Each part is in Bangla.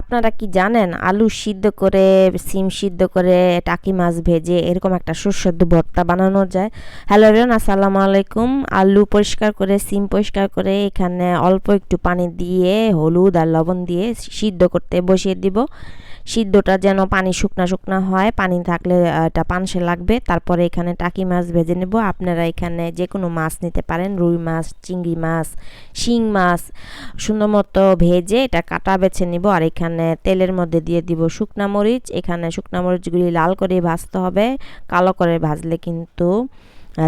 আপনারা কি জানেন আলু সিদ্ধ করে, সিম সিদ্ধ করে, টাকি মাছ ভেজে এরকম একটা সুস্বাদু ভর্তা বানানো যায়? হ্যালো রেন আসসালামু আলাইকুম। আলু পরিষ্কার করে, সিম পরিষ্কার করে এখানে অল্প একটু পানি দিয়ে, হলুদ আর লবণ দিয়ে সিদ্ধ করতে বসিয়ে দিব। সিদ্ধটা যেন পানি শুকনা শুকনা হয়, পানি থাকলে এটা পানসে লাগবে। তারপরে এখানে টাকি মাছ ভেজে নেব। আপনারা এখানে যে কোনো মাছ নিতে পারেন। রুই মাছ, চিংড়ি মাছ, শিং মাছ, সুন্দর মতো ভেজে এটা কাটা বেছে নিব। আর এখানে তেলের মধ্যে দিয়ে দিব শুকনা মরিচ। এখানে শুকনা মরিচগুলি লাল করে ভাজতে হবে। কালো করে ভাজলে কিন্তু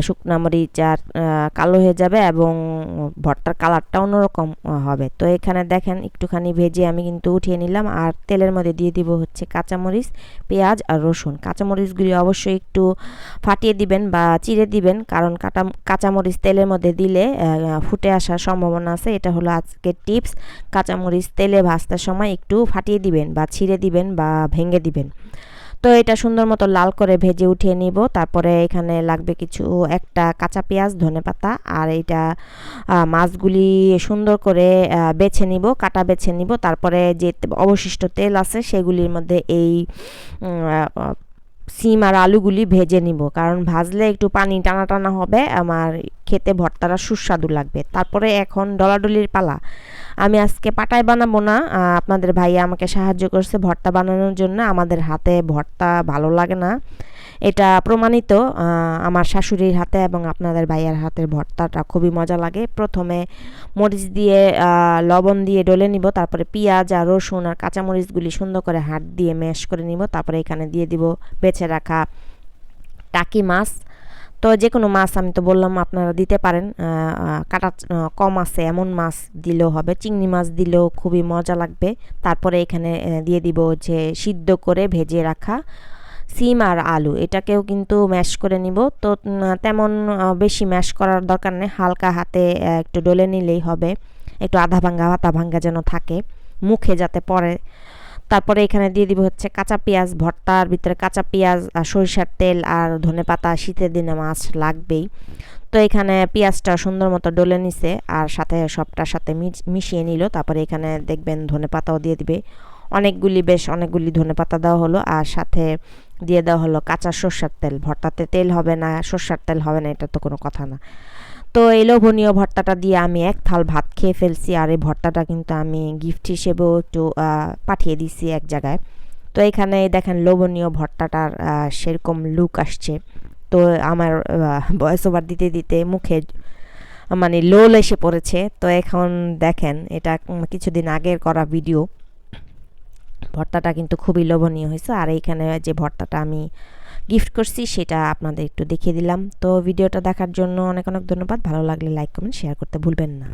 শুকনা মরিচ আর কালো হয়ে যাবে এবং ভর্তার কালারটা অন্যরকম হবে। তো এখানে দেখেন একটুখানি ভেজে আমি কিন্তু উঠিয়ে নিলাম আর তেলের মধ্যে দিয়ে দিব হচ্ছে কাঁচামরিচ, পেঁয়াজ আর রসুন। কাঁচামরিচগুলি অবশ্যই একটু ফাটিয়ে দিবেন বা চিড়ে দিবেন কারণ কাটা, কাঁচামরিচ তেলের মধ্যে দিলে ফুটে আসার সম্ভাবনা আছে। এটা হলো আজকের টিপস। কাঁচামরিচ তেলে ভাজতে সময় একটু ফাটিয়ে দিবেন বা ছিঁড়ে দিবেন বা ভেঙে দিবেন। তো এটা সুন্দর মতো লাল করে ভেজে উঠিয়ে নিব। তারপরে এখানে লাগবে কিছু, একটা কাঁচা পেঁয়াজ, ধনে পাতা, আর এটা মাছগুলি সুন্দর করে বেছে নিব, কাটা বেছে নিব। তারপরে যে অবশিষ্ট তেল আছে সেগুলির মধ্যে এই সিম আর আলুগুলি ভেজে নিব। কারণ ভাজলে একটু পানি টানা টানা হবে, আমার খেতে ভর্তাটা সুস্বাদু লাগবে। তারপরে এখন ডলাডলির পালা। আমি আজকে পাটায় বানাবো না। আপনাদের ভাইয়া আমাকে সাহায্য করছে ভর্তা বানানোর জন্য। আমাদের হাতে ভর্তা ভালো লাগে না। এটা প্রমাণিত আমার শাশুড়ির হাতে এবং আপনাদের ভাইয়ের হাতের ভর্তাটা খুবই মজা লাগে। প্রথমে মরিচ দিয়ে লবণ দিয়ে ডলে নিব, তারপরে পেঁয়াজ আর রসুন আর কাঁচামরিচগুলি সুন্দর করে হাত দিয়ে ম্যাশ করে নিব, তারপরে এখানে দিয়ে দিব বেছে রাখা টাকি মাছ। তো যে কোনো মাছ আমি তো বললাম আপনারা দিতে পারেন কাটা কম আছে এমন মাছ দিলেও হবে, চিংড়ি মাছ দিলেও খুবই মজা লাগবে। তারপরে এখানে দিয়ে দিব যে সিদ্ধ করে ভেজে রাখা সিম আর আলু, এটাকেও কিন্তু ম্যাশ করে নিব। তো তেমন বেশি ম্যাশ করার দরকার নেই, হালকা হাতে একটু ডলে নিলেই হবে। একটু আধা ভাঙ্গা আধা ভাঙ্গা যেন থাকে, মুখে যাতে পড়ে। তারপরে এখানে দিয়ে দিব হচ্ছে কাঁচা পেঁয়াজ ভর্তার ভিতরে কাঁচা পেঁয়াজ আর সরিষার তেল, আর ধনে পাতা, শীতের দিনে মাছ লাগবেই। তো, এখানে পেঁয়াজটা সুন্দর মতো ডলে নিছে, আর সাথে সবটার সাথে মিশিয়ে নিল। তারপরে এখানে দেখবেন ধনে পাতাও দিয়ে দিবে। অনেকগুলি বেশ অনেকগুলি ধনে পাতা দেওয়া হলো আর সাথে দিয়ে দেওয়া হলো কাঁচা সর্ষার তেল। ভর্তাতে তেল হবে না, সর্ষার তেল হবে না, এটা তো কোনো কথা না। তো এই লোভনীয় ভর্তাটা দিয়ে আমি এক থাল ভাত খেয়ে ফেলছি আর এই ভর্তাটা কিন্তু আমি গিফট হিসেবেও একটু পাঠিয়ে দিছি এক জায়গায়। তো এখানে দেখেন লোভনীয় ভর্তাটার সেরকম লুক আসছে। তো আমার ভয়েস ওভার দিতে দিতে মুখে মানে লোল এসে পড়েছে। তো এখন দেখেন, এটা কিছুদিন আগের করা ভিডিও ভর্তাটা কিন্তু খুবই লোভনীয় হয়েছে। আর এইখানে যে ভর্তাটা আমি গিফট করছি, সেটা আপনাদের একটু দেখিয়ে দিলাম। তো ভিডিওটা দেখার জন্য অনেক অনেক ধন্যবাদ। ভালো লাগলে লাইক কমেন্ট শেয়ার করতে ভুলবেন না।